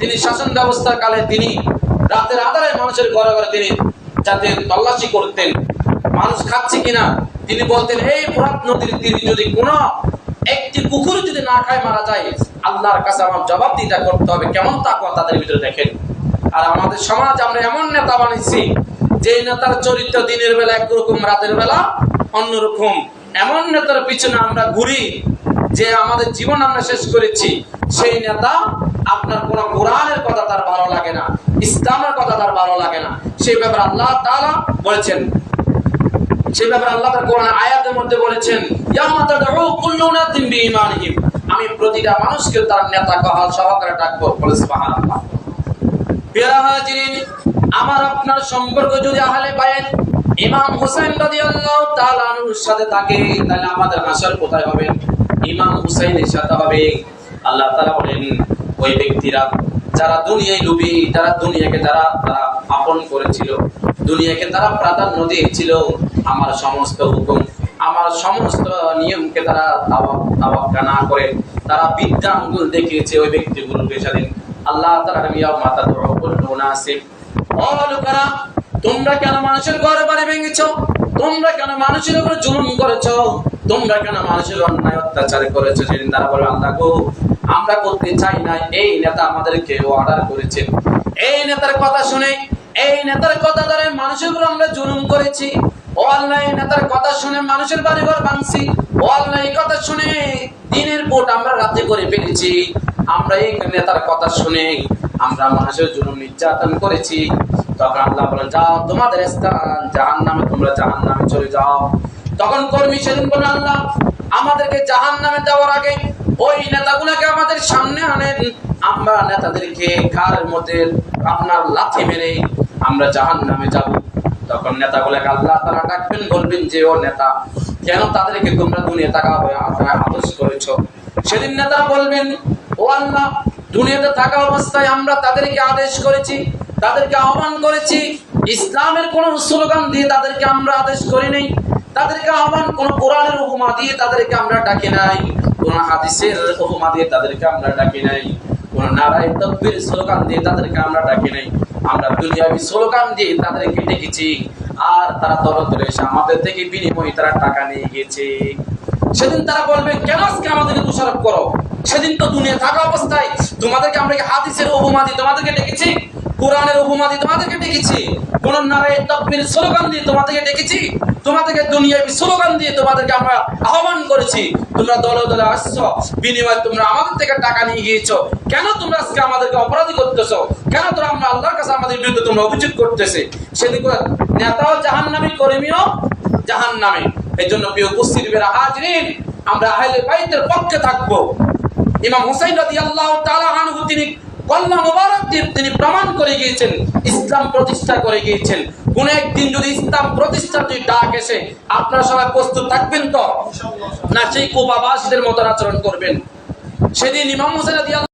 তিনি শাসন ব্যবস্থার কালে তিনি রাতের আধারে মানুষের ঘরে ঘরে তিনি যাতে তল্লাশি করতেন। মানুষ খাচ্ছে কিনা? তিনি বলতেন, এই ফোরাত নদীর তীরে যদি কোনো একটি কুকুর যদি না খায়, মারা যায়, আল্লাহর কাছে আমার জবাব দিতে করতে হবে। কেমন তাকুয়া তাদের ভিতরে দেখেন? আর আমাদের সমাজ, আমরা এমন নেতা বানিয়েছি যে নেতার চরিত্র দিনের বেলা একরকম, রাতের বেলা অন্যরকম। এমন নেতার পিছনে আমরা ঘুরি, যে আমাদের জীবন আমরা শেষ করেছি। সেই নেতা আপনার কোন কোরআনের কথা তার ভালো লাগে না, ইসলামের কথা তার ভালো লাগে না। সেই ব্যাপারে আল্লাহ তাআলা বলেছেন। সেই ব্যাপারে আল্লাহ তার কোরআন আয়াতের মধ্যে বলেছেন আমি প্রতিটা মানুষকে তার নেতা কহাল সহকারে ডাকবো। বলে সুবহানাল্লাহ। আমার আপনার সম্পর্ক যদি আহলে পায়েন ইমাম হোসেন রাদিয়াল্লাহু তাআলা আনহুর সাথে থাকে, তাহলে আমাদের হাসর কোথায় হবে? ইমাম হুসাইনের সাথে হবে। আল্লাহ তাআলা বলেন ওই ব্যক্তিরা, যারা দুনিয়ায় লুবি, যারা দুনিয়াকে যারা তারা আপন করেছিল, দুনিয়াকে তারা প্রাধান্য দিয়েছিল আমার সমস্ত হুকুম, আমার সমস্ত নিয়মকে তারা তাওয়াক্কা না করে, তারা বিদ্যা আঙ্গুল দেখিয়েছে ওই ব্যক্তিগুলোকে সেদিন। আল্লাহ মাতা লোকেরা, তোমরা কেন মানুষের ঘরে বাড়ি ভেঙেছ? তোমরা কেন মানুষের উপরে জুলুম করেছ? তোমরা কেন মানুষের অন্যায় অত্যাচার করেছ? তারা আল্লাহ গো আমরা করতে চাই না। এই নেতা আমাদেরকে অর্ডার করেছেন এই নেতার কথা শুনে, এই নেতার কথা ধরে মানুষের উপর আমরা জুলুম করেছি। এই নেতার কথা শুনে মানুষের ভাঙছি। এই কথা শুনে দিনের পোট আমরা রাতে করে ফেলেছি। আমরা এই নেতার কথা শুনে আমরা মানুষের জন্য নির্যাতন করেছি। তখন আল্লাহ বলেন, যাও তোমাদের স্থান জাহান নামে তোমরা জাহান নামে চলে যাও। তখন কর্মী সেদিন বলে, আল্লাহ, আমাদেরকে জাহান নামে যাওয়ার আগে ওই নেতাগুলোকে আমাদের সামনে আনেন। আমরা নেতাদেরকে কারের মধ্যে আপনার লাথি মেরে আমরা জাহান নামে যাব। তখন নেতাগুলোকে আল্লাহ, তারা ডাকবেন, বলবেন যে, ও নেতা, কেন তাদেরকে তোমরা দুনিয়া টাকা আদেশ করেছ? সেদিন নেতারা বলবেন, ও আল্লাহ, দুনিয়াতে থাকা অবস্থায় আমরা তাদেরকে আদেশ করেছি, তাদেরকে আহ্বান করেছি। ইসলামের কোন স্লোগান দিয়ে তাদেরকে আমরা আদেশ করি নাই। তাদেরকে আহ্বান, কোন কোরআনের উপমা দিয়ে তাদেরকে আমরা ডাকি নাই, কোন হাদিসের উপমা দিয়ে তাদেরকে আমরা ডাকি নাই, কোন নারায় তকবীর স্লোগান দিয়ে তাদেরকে আমরা ডাকি নাই। আমরা দুনিয়াবি স্লোগান দিয়ে তাদেরকে ডেকেছি। আর তারা তরল ধরে এসে আমাদের থেকে বিনিময়ে তারা টাকা নিয়ে গেছে সেদিন তারা বলবে, কেন আজকে আমাদেরকে দোষারোপ করো? সেদিন তো দুনিয়া থাকা অবস্থায় তোমাদেরকে আমরা হাদিসের উপমা দিয়ে তোমাদেরকে ডেকেছি? কোরআনের উপমা দিয়ে তোমাদেরকে ডেকেছি? কোন তকবীর স্লোগান দিয়ে তোমাদেরকে ডেকেছি? তোমাদেরকে স্লোগান দিয়ে তোমাদেরকে আমরা আহ্বান করেছি। তোমরা দলে দলে আসছো, বিনিময়ে তোমরা আমাদের থেকে টাকা নিয়ে গিয়েছো। কেন তোমরা আজকে আমাদেরকে অপরাধী করতেছো? কেন তোমরা আমরা আল্লাহর কাছে আমাদের বিরুদ্ধে তোমরা অভিযোগ করতেছে? সেদিন নেতাও জাহান্নামী কর্মীও জাহান নামে এই জন্য প্রিয় উপস্থিতি বেরা হাজরিন, আমরা আহলে বাইতের পক্ষে থাকব। ইমাম হুসাইন রাদিয়াল্লাহু তাআলা আনহু তিনি কল্লা মুবারক দিয়ে তিনি প্রমাণ করে গিয়েছেন, ইসলাম প্রতিষ্ঠা করে গিয়েছেন। কোন একদিন যদি ইসলাম প্রতিষ্ঠার যদি ডাক এসে, আপনারা সবাই প্রস্তুত থাকবেন তো? না, সেই কোপাবাসীদের মতো আচরণ করবেন। সেদিন ইমাম হুসাইন রাদিয়াল্লাহু